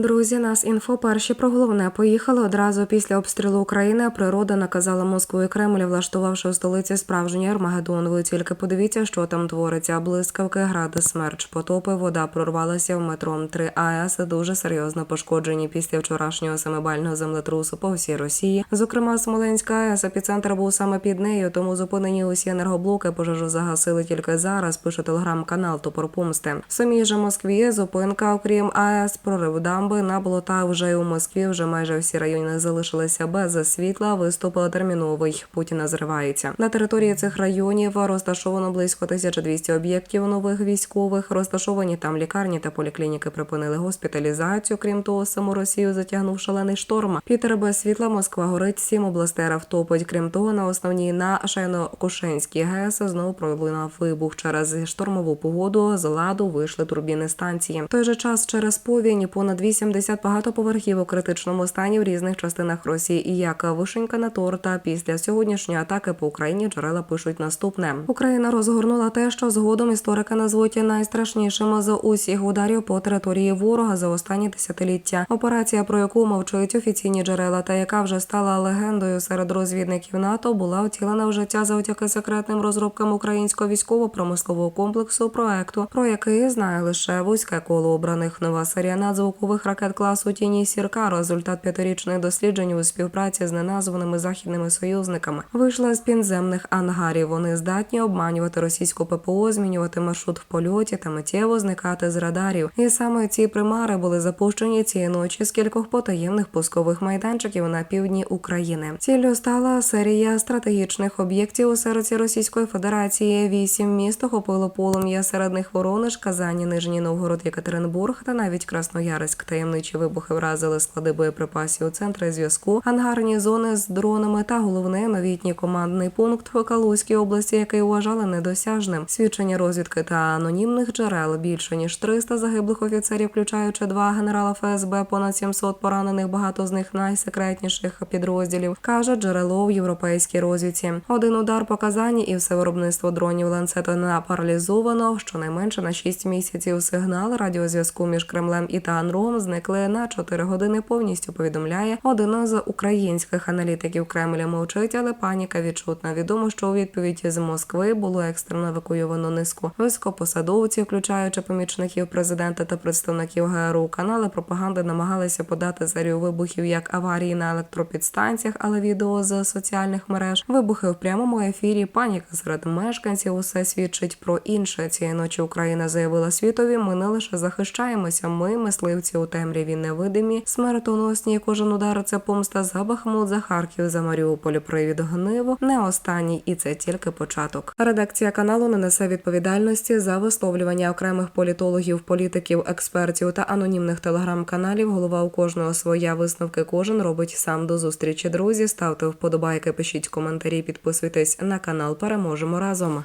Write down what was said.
Друзі, нас інфо перші про головне поїхали одразу після обстрілу України. Природа наказала Москву і Кремль, влаштувавши у столиці справжній Армагеддон. Ви тільки подивіться, що там твориться. Блискавки, гради, смерч, потопи, вода прорвалася в метро. Три АЕС дуже серйозно пошкоджені після вчорашнього семибального землетрусу по всій Росії. Зокрема, Смоленська АЕС епіцентр був саме під нею, тому зупинені усі енергоблоки. Пожежу загасили тільки зараз. Пише телеграм-канал Топор Помсти. В самій же Москві зупинка, окрім АЕС, прорив дамби на болота вже у Москві. Вже майже всі райони залишилися без світла. Виступ терміновий. Путіна зривається на території цих районів. Розташовано близько 1200 об'єктів нових військових. Розташовані там лікарні та поліклініки припинили госпіталізацію. Крім того, саму Росію затягнув шалений шторм. Пітер без світла Москва горить. Сім областей РФ. Крім того, на основній на Шайно-Кушенській ГЕС знову пролунав вибух через штормову погоду. З ладу вийшли турбіни станції. В той же час через повінь понад 80 багатоповерхів у критичному стані в різних частинах Росії. І як вишенька на торта після сьогоднішньої атаки по Україні джерела пишуть наступне: Україна розгорнула те, що згодом історики назвуть найстрашнішим з усіх ударів по території ворога за останні десятиліття. Операція, про яку мовчують офіційні джерела, та яка вже стала легендою серед розвідників НАТО, була втілена в життя завдяки секретним розробкам українського військово-промислового комплексу проекту, про який знає лише вузьке коло обраних нова серія надзвукових ракет класу Тіні Сірка. Результат п'ятирічних досліджень у співпраці з неназваними західними союзниками вийшла з підземних ангарів. Вони здатні обманювати російську ППО, змінювати маршрут в польоті та миттєво зникати з радарів. І саме ці примари були запущені цієї ночі з кількох потаємних пускових майданчиків на півдні України. Ціллю стала серія стратегічних об'єктів у серці Російської Федерації. Вісім міст охопило полум'я серед них Воронеж, Казані, Нижній Новгород, Єкатеринбург та навіть Красноярськ. Таємничі вибухи вразили склади боєприпасів, у центри зв'язку, ангарні зони з дронами та головне новітній командний пункт в Калузькій області, який вважали недосяжним. Свідчення розвідки та анонімних джерел більше ніж 300 загиблих офіцерів, включаючи два генерала ФСБ, понад 700 поранених, багато з них найсекретніших підрозділів, каже джерело в європейській розвідці. Один удар по і все виробництво дронів ланцета не паралізовано. Щонайменше на 6 місяців сигнал радіозв'язку між Кремлем і Таганрогом зникли на 4 години. Повністю повідомляє один з українських аналітиків Кремля. Мовчить, але паніка відчутна. Відомо, що у відповідь з Москви було екстрено евакуйовано низку високопосадовців, включаючи помічників президента та представників ГРУ. Канали пропаганди намагалися подати серію вибухів як аварії на електропідстанціях, але відео з соціальних мереж вибухи в прямому ефірі. Паніка серед мешканців усе свідчить про інше. Цієї ночі Україна заявила світові. Ми не лише захищаємося. Ми мисливці у темряві невидимі, смертоносні. Кожен удар це помста за Бахмут, за Харків, за Маріуполь. Привід гниву не останній, і це тільки початок. Редакція каналу не несе відповідальності за висловлювання окремих політологів, політиків, експертів та анонімних телеграм-каналів. Голова у кожного своя висновки. Кожен робить сам до зустрічі. Друзі, ставте вподобайки, пишіть коментарі, підписуйтесь на канал. Переможемо разом.